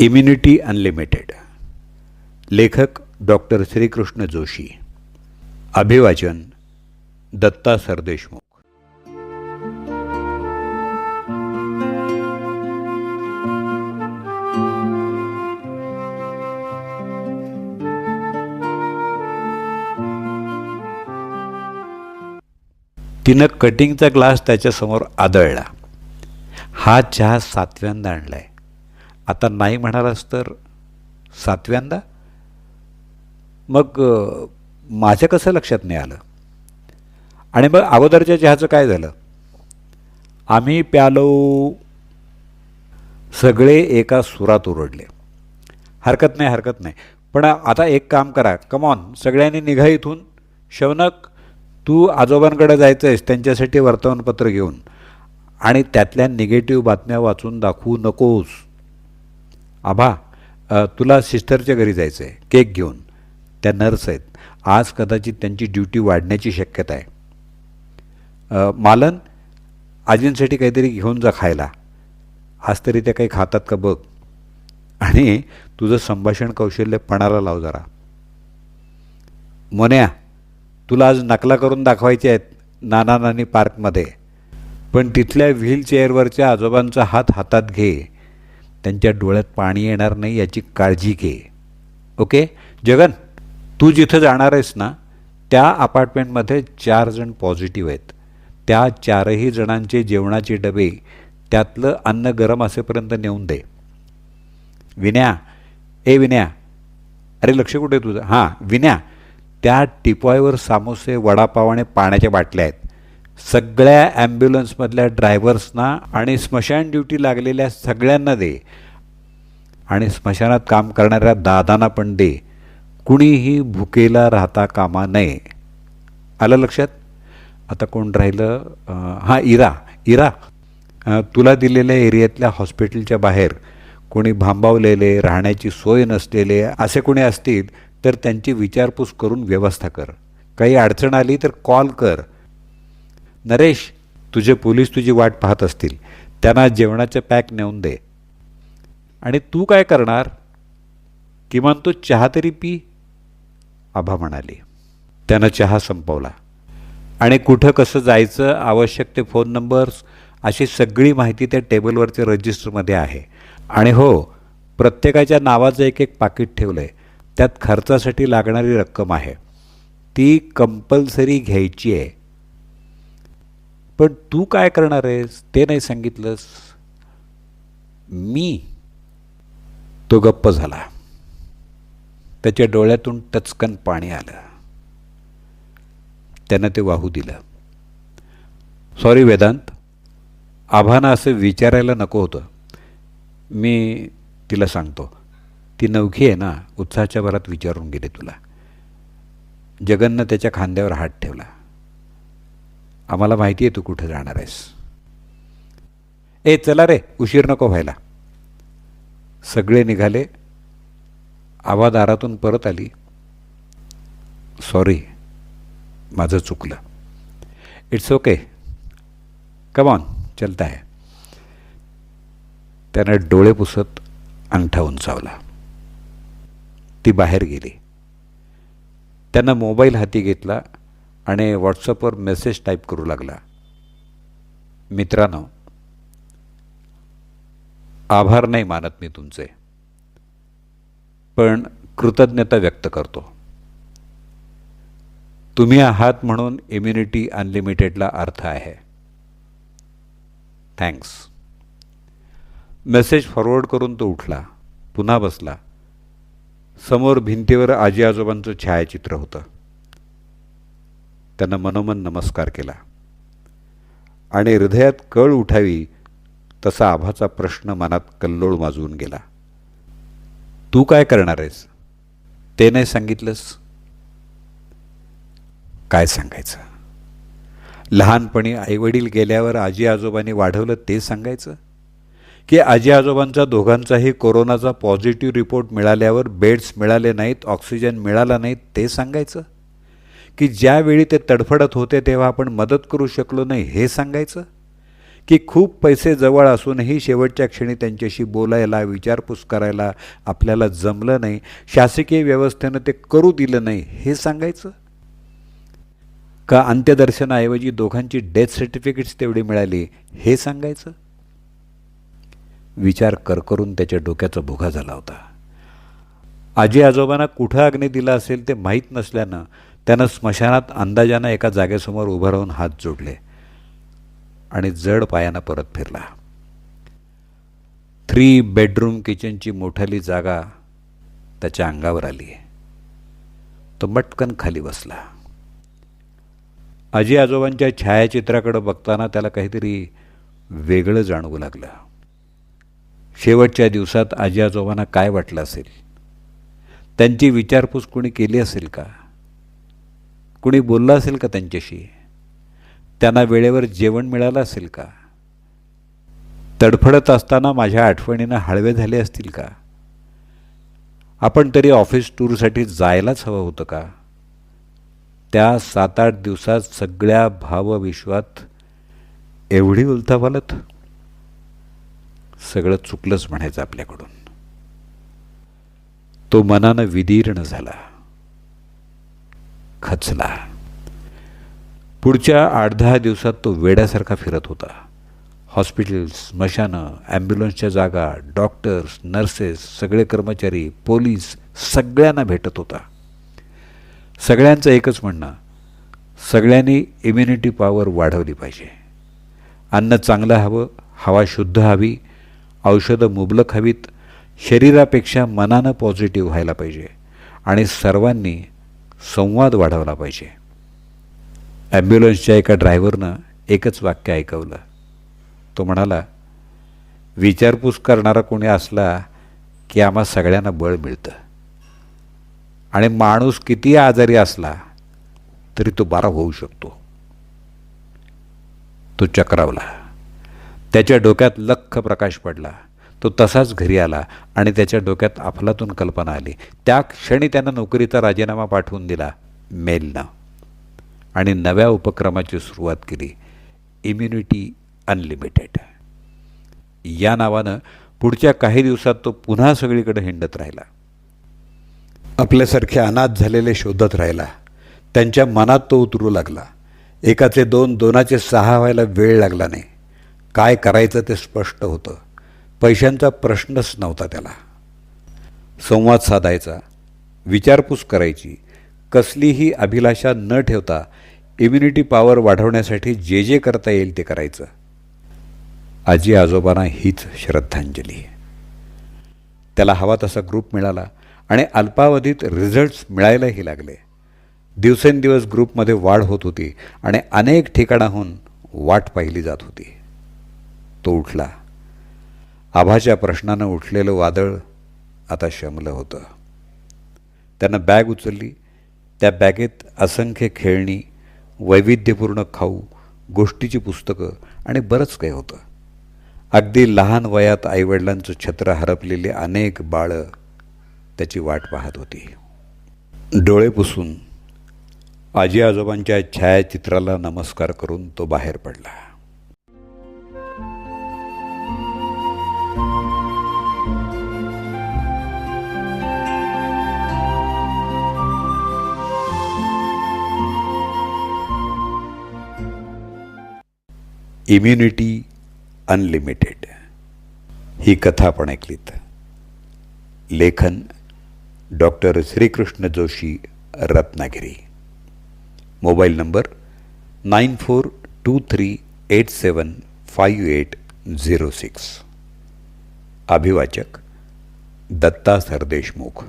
Immunity unlimited लेखक doctor Shrikrishna Joshi. अभिवाचन दत्ता सरदेशमुख तिनं कटिंगचा ग्लास त्याच्यासमोर आदळला. हा चहा सातव्यांदा आणलाय. आता नाही म्हणालास तर सातव्यांदा? मग माझ्या कसं लक्षात नाही आलं? आणि मग अगोदरच्या चहाचं काय झालं? आम्ही प्यालो. सगळे एका सुरात उरडले हरकत नाही हरकत नाही. पण आता एक काम करा. कमॉन सगळ्यांनी निघा इथून. शौनक तू आजोबांकडे जायचं आहेस त्यांच्यासाठी वर्तमानपत्र घेऊन. आणि त्यातल्या निगेटिव्ह बातम्या वाचून दाखवू नकोस. आभा तुला सिस्टरच्या घरी जायचं आहे केक घेऊन. त्या नर्स आहेत. आज कदाचित त्यांची ड्युटी वाढण्याची शक्यता आहे. मालन आजींसाठी काहीतरी घेऊन जा खायला. आज तरी त्या काही खातात का बघ. आणि तुझं संभाषण कौशल्य पणाला लाव जरा. मोन्या तुला आज नकला करून दाखवायचे आहेत नाना नानी पार्कमध्ये. पण तिथल्या व्हीलचेअरवरच्या आजोबांचा हात हातात घे. त्यांच्या डोळ्यात पाणी येणार नाही याची काळजी घे. ओके जगन तू जिथं जाणार आहेस ना त्या अपार्टमेंटमध्ये चार जण पॉझिटिव्ह आहेत. त्या चारही जणांचे जेवणाचे डबे त्यातलं अन्न गरम असेपर्यंत नेऊन दे. विन्या ए विन्या अरे लक्ष कुठे तुझं? हां विन्या त्या टिपॉयवर सामोसे वडापाव आणि पाण्याच्या बाटल्या आहेत. सगळ्या ॲम्ब्युलन्समधल्या ड्रायव्हर्सना आणि स्मशान ड्युटी लागलेल्या सगळ्यांना दे. आणि स्मशानात काम करणाऱ्या दादांना पण दे. कुणीही भुकेला राहता कामा नये. आलं लक्षात? आता कोण राहिलं? हां इरा. इरा तुला दिलेल्या एरियातल्या हॉस्पिटलच्या बाहेर कोणी भांबावलेले राहण्याची सोय नसलेले असे कोणी असतील तर त्यांची विचारपूस करून व्यवस्था कर. काही अडचण आली तर कॉल कर. नरेश तुझे पोलीस तुझी वाट पाहत असतील. त्यांना जेवणाचे पॅक नेऊन दे. आणि तू काय करणार? किमान तो चहा तरी पी आभा म्हणाली. त्यानं चहा संपवला. आणि कुठं कसं जायचं आवश्यक ते फोन नंबर्स अशी सगळी माहिती त्या टेबलवरच्या रजिस्टरमध्ये आहे. आणि हो प्रत्येकाच्या नावाचं एक एक पाकिट ठेवलं आहे त्यात खर्चासाठी लागणारी रक्कम आहे. ती कंपल्सरी घ्यायची आहे. पण तू काय करणार आहेस? ते नाही सांगितलंस. मी तो गप्प झाला. त्याच्या डोळ्यातून टचकन पाणी आलं. त्यानं ते वाहू दिलं. सॉरी वेदांत. आभानं असं विचारायला नको होतं. मी तिला सांगतो. ती नवखी आहे ना उत्साहाच्या भरात विचारून गेले तुला. जगननं त्याच्या खांद्यावर हात ठेवला. आम्हाला माहिती आहे तू कुठं जाणार आहेस. ए चला रे उशीर नको व्हायला. सगळे निघाले. आवा दारातून परत आली. सॉरी माझं चुकलं. इट्स ओके कमॉन चलता है त्यानं डोळे पुसत अंगठा उंचावला. ती बाहेर गेली. त्यानं मोबाईल हाती घेतला. आणि व्हॉट्सअपवर मेसेज टाईप करू लागला. मित्रांनो आभार नाही मानत मी तुमचे पण कृतज्ञता व्यक्त करतो. तुम्ही आहात म्हणून इम्युनिटी अनलिमिटेडला अर्थ आहे. थँक्स. मेसेज फॉरवर्ड करून तो उठला पुन्हा बसला. समोर भिंतीवर आजी आजोबांचं छायाचित्र होतं. त्यानं मनोमन नमस्कार केला. आणि हृदयात कळ उठावी तसा आभाचा प्रश्न मनात कल्लोळ माजवून गेला. तू काय करणार आहेस? ते नाही सांगितलंस? काय सांगायचं? लहानपणी आईवडील गेल्यावर आजी आजोबांनी वाढवलं ते सांगायचं? की आजी आजोबांचा दोघांचाही कोरोनाचा पॉझिटिव्ह रिपोर्ट मिळाल्यावर बेड्स मिळाले नाहीत ऑक्सिजन मिळाला नाहीत ते सांगायचं? की ज्यावेळी ते तडफडत होते तेव्हा आपण मदत करू शकलो नाही हे सांगायचं? की खूप पैसे जवळ असूनही शेवटच्या क्षणी त्यांच्याशी बोलायला विचारपूस करायला आपल्याला जमलं नाही शासकीय व्यवस्थेनं ते करू दिलं नाही हे सांगायचं? का अंत्यदर्शनाऐवजी दोघांची डेथ सर्टिफिकेट्स तेवढी मिळाली हे सांगायचं? विचार करकरून त्याच्या डोक्याचा भुगा झाला होता. आजी आजोबांना कुठं अग्नी दिला असेल ते माहीत नसल्यानं त्यानं स्मशानात अंदाजानं एका जागेसमोर उभं राहून हात जोडले आणि जड पायानं परत फिरला. थ्री बेडरूम किचनची मोठाली जागा त्याच्या अंगावर आली. तो मटकन खाली बसला. आजी आजोबांच्या छायाचित्राकडं बघताना त्याला काहीतरी वेगळं जाणवू लागलं. शेवटच्या दिवसात आजी आजोबांना काय वाटलं असेल? त्यांची विचारपूस कोणी केली असेल का? कुणी बोललं असेल का त्यांच्याशी? त्यांना वेळेवर जेवण मिळालं असेल का? तडफडत असताना माझ्या आठवणीनं हळवे झाले असतील का? आपण तरी ऑफिस टूरसाठी जायलाच हवं होतं का? त्या सात आठ दिवसात सगळ्या भावविश्वात एवढी उलथापालत सगळं चुकलंच म्हणायचं आपल्याकडून. तो मनानं विदीर्ण झाला. खचला. पुढच्या आठ दहा दिवसात तो वेड्यासारखा फिरत होता. हॉस्पिटल्स स्मशानं ॲम्ब्युलन्सच्या जागा डॉक्टर्स नर्सेस सगळे कर्मचारी पोलीस सगळ्यांना भेटत होता. सगळ्यांचं एकच म्हणणं सगळ्यांनी इम्युनिटी पॉवर वाढवली पाहिजे. अन्न चांगलं हवं हवा शुद्ध हवी औषधं मुबलक हवीत शरीरापेक्षा मनानं पॉझिटिव्ह व्हायला पाहिजे. आणि सर्वांनी संवाद वाढवला पाहिजे. ॲम्ब्युलन्सच्या एका ड्रायव्हरनं एकच वाक्य ऐकवलं. तो म्हणाला विचारपूस करणारा कोणी असला की आम्हा सगळ्यांना बळ मिळतं. आणि माणूस किती आजारी असला तरी तो बारा होऊ शकतो. तो चक्रावला. त्याच्या डोक्यात लख प्रकाश पडला. तो तसाच घरी आला आणि त्याच्या डोक्यात अफलातून कल्पना आली. त्या क्षणी त्यानं नोकरीचा राजीनामा पाठवून दिला मेलनं आणि नव्या उपक्रमाची सुरुवात केली इम्युनिटी अनलिमिटेड. या नावानं पुढच्या काही दिवसात तो पुन्हा सगळीकडे हिंडत राहिला. आपल्यासारखे अनाथ झालेले शोधत राहिला. त्यांच्या मनात तो उतरू लागला. एकाचे दोन दोनाचे सहा व्हायला वेळ लागला नाही. काय करायचं ते स्पष्ट होतं. पैशांचा प्रश्नच नव्हता त्याला. संवाद साधायचा विचारपूस करायची कसलीही अभिलाषा न ठेवता इम्युनिटी पॉवर वाढवण्यासाठी जे जे करता येईल ते करायचं. आजी आजोबांना हीच श्रद्धांजली. त्याला हवा तसा ग्रुप मिळाला आणि अल्पावधीत रिझल्ट्स मिळायलाही लागले. दिवसेंदिवस ग्रुपमध्ये वाढ होत होती आणि अनेक ठिकाणाहून वाट पाहिली जात होती. तो उठला. आभाच्या प्रश्नानं उठलेलं वादळ आता शमलं होतं. त्यानं बॅग उचलली. त्या बॅगेत असंख्य खेळणी वैविध्यपूर्ण खाऊ गोष्टीची पुस्तकं आणि बरंच काही होतं. अगदी लहान वयात आईवडिलांचं छत्र हरपलेली अनेक बाळं त्याची वाट पाहत होती. डोळे पुसून आजी आजोबांच्या छायाचित्राला नमस्कार करून तो बाहेर पडला. Immunity unlimited. ही कथा आपण ऐकलीत. लेखन doctor Shrikrishna Joshi Ratnagiri. Mobile number nine four two three eight seven five eight zero six. अभिवाचक Datta Sardeshmukh.